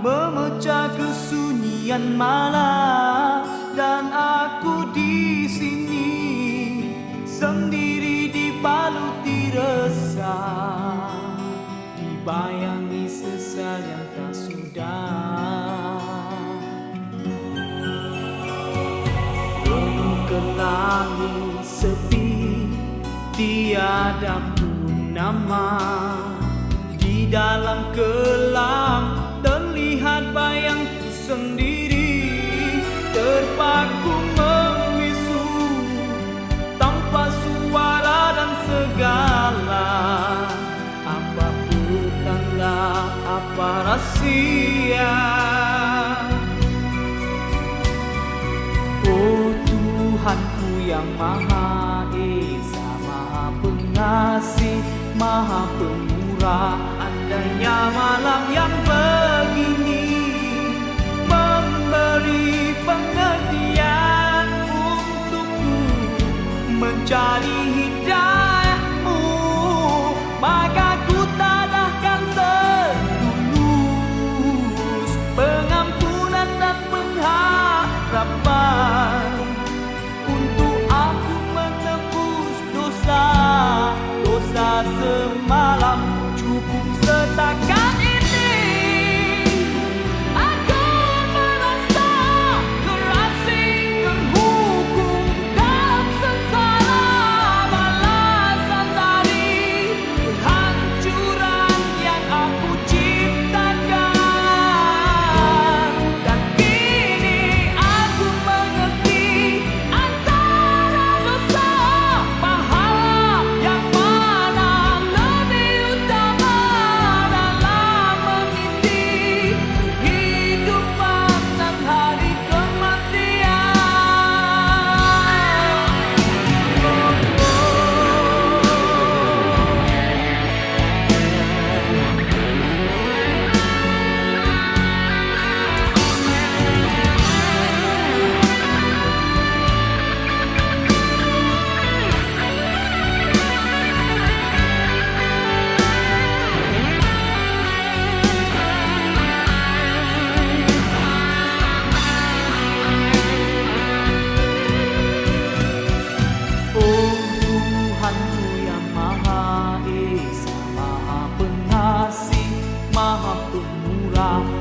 memecah kesunyian malam. Dan aku di sini sendiri dibaluti resah dibayangi sesal yang tak sudah. Langit sepi tiada pun nama dalam kelam terlihat bayangku sendiri. Terpaku membisu tanpa suara dan segala. Apa petanda apa rahsia Oh Tuhanku yang Maha Esa Maha Pengasih Maha Pemurah Andainya malam yang begini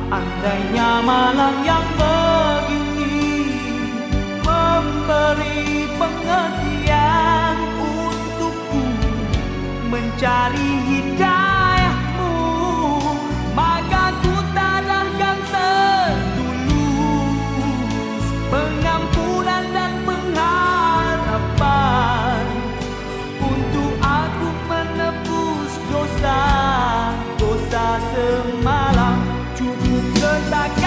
Andainya malam yang begini Memberi pengertian untukku Mencari hidayahmu Maka ku tadahkan setulus Pengampunan dan pengharapan Untuk aku menebus dosa Dosa semalam Turn back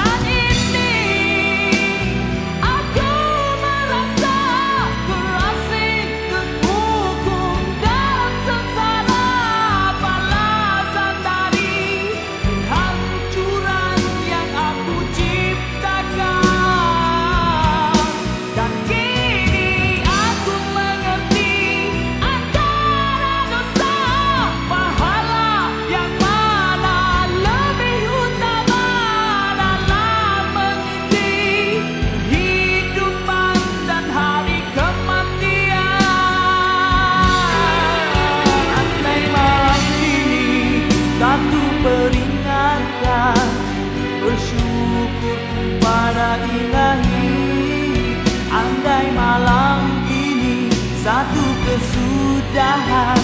bersyukur pada ilahi. Andai malam ini satu kesudahan